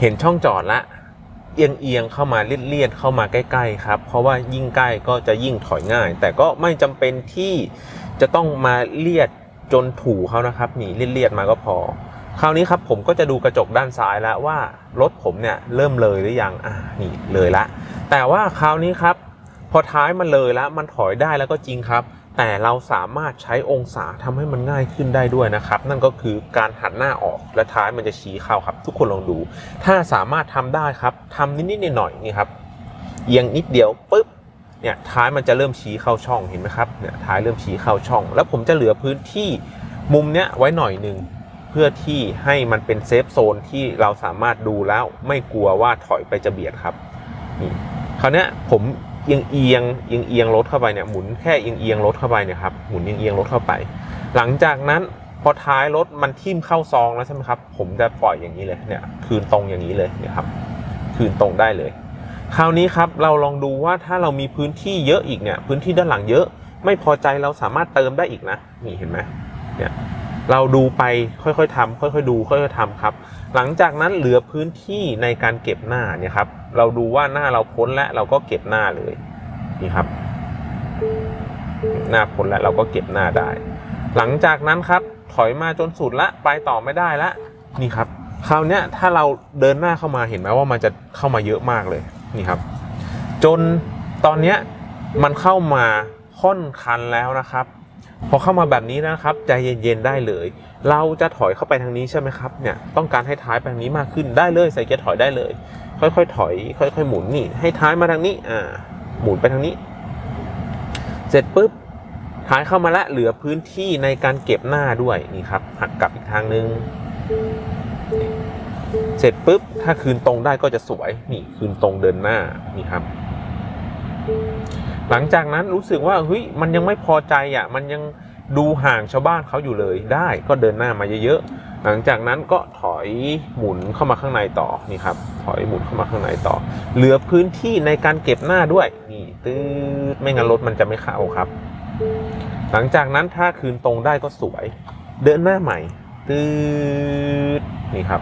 เห็นช่องจอดละเอียงเอียงเข้ามาเลียดๆเข้ามาใกล้ๆครับ เพราะว่ายิ่งใกล้ก็จะยิ่งถอยง่าย แต่ก็ไม่จำเป็นที่จะต้องมาเลียดจนถูเขานะครับนี่เลียดๆมาก็พอ คราวนี้ครับผมก็จะดูกระจกด้านซ้ายแล้วว่ารถผมเนี่ยเริ่มเลยหรือยังอ่านี่เลยละ แต่ว่าคราวนี้ครับ พอท้ายมันเลยแล้วมันถอยได้แล้วก็จริงครับ แต่เราสามารถใช้องศาทำให้มันง่ายขึ้นได้ด้วยนะครับ นั่นก็คือการหันหน้าออกและท้ายมันจะชี้เข้าครับ ทุกคนลองดู ถ้าสามารถทำได้ครับทำนิดๆหน่อยๆนี่ครับเอียงนิดเดียวปุ๊บเนี่ยท้ายมันจะเริ่มชี้เข้าช่องเห็นไหมครับเนี่ยท้ายเริ่มชี้เข้าช่อง แล้วผมจะเหลือพื้นที่มุมเนี้ยไว้หน่อยหนึ่งเพื่อที่ให้มันเป็นเซฟโซนที่เราสามารถดูแล้วไม่กลัวว่าถอยไปจะเบียดครับนี่คราวนี้ผม เอียงเอียงเอียงเอียงรถเข้าไปเนี่ยหมุนแค่เอียงเอียงรถเข้าไปเนี่ยครับหมุนเอียงเอียงรถเข้าไป หลังจากนั้นพอท้ายรถมันทิ่มเข้าซองแล้วใช่ไหมครับผมจะปล่อยอย่างนี้เลยเนี่ยคืนตรงอย่างนี้เลยเนี่ยครับคืนตรงได้เลย คราวนี้ครับเราลองดูว่าถ้าเรามีพื้นที่เยอะอีกเนี่ยพื้นที่ด้านหลังเยอะ ไม่พอใจเราสามารถเติมได้อีกนะนี่เห็นไหมเนี่ย เราดูไปค่อยๆทำค่อยๆดู ค่อยๆทำครับ หลังจากนั้นเหลือพื้นที่ในการเก็บหน้าเนี่ยครับ เราดูว่าหน้าเราพ้นแล้วเราก็เก็บหน้าเลยนี่ครับ หน้าพ้นแล้วเราก็เก็บหน้าได้ หลังจากนั้นครับถอยมาจนสุดละไปต่อไม่ได้ละนี่ครับคราวนี้ถ้าเราเดินหน้าเข้ามาเห็นไหมว่ามันจะเข้ามาเยอะมากเลยนี่ครับ จนตอนเนี้ยมันเข้ามาค่อนคันแล้วนะครับ พอเข้ามาแบบนี้นะครับใจเย็นๆได้เลย เราจะถอยเข้าไปทางนี้ใช่ไหมครับเนี่ยต้องการให้ท้ายไปทางนี้มากขึ้นได้เลยใส่เกียร์ถอยได้เลย ค่อยๆถอย ค่อย ๆ หมุนนี่ให้ท้ายมาทางนี้อ่าหมุนไปทางนี้ เสร็จปุ๊บท้ายเข้ามาล้วเหลือพื้นที่ในการเก็บหน้าด้วยนี่ครับหักกลับอีกทางนึงเสร็จปุ๊บถ้าคืนตรงได้ก็จะสวยนี่คืนตรงเดินหน้านี่ครับ หลังจากนั้นรู้สึกว่าเฮ้ยมันยังไม่พอใจอะมันยังดูห่างชาวบ้านเขาอยู่เลยได้ก็เดินหน้ามาเยอะๆหลังจากนั้นก็ถอยหมุนเข้ามาข้างในต่อนี่ครับถอยหมุนเข้ามาข้างในต่อ เหลือพื้นที่ในการเก็บหน้าด้วยนี่ตืดไม่งั้นรถมันจะไม่เข้าครับ หลังจากนั้นถ้าคืนตรงได้ก็สวย เดินหน้าใหม่ตืดนี่ครับ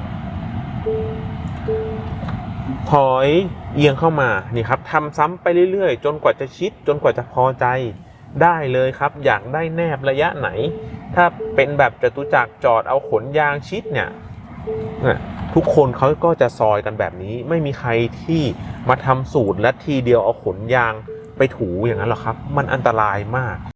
ถอยเอียงเข้ามานี่ครับทำซ้ำไปเรื่อยๆ จนกว่าจะชิด จนกว่าจะพอใจได้เลยครับ อยากได้แนบระยะไหน ถ้าเป็นแบบจตุจักรจอดเอาขนยางชิดเนี่ยทุกคนเขาก็จะซอยกันแบบนี้ ไม่มีใครที่มาทำสูตรและทีเดียวเอาขนยางไปถูอย่างนั้นหรอกครับ มันอันตรายมาก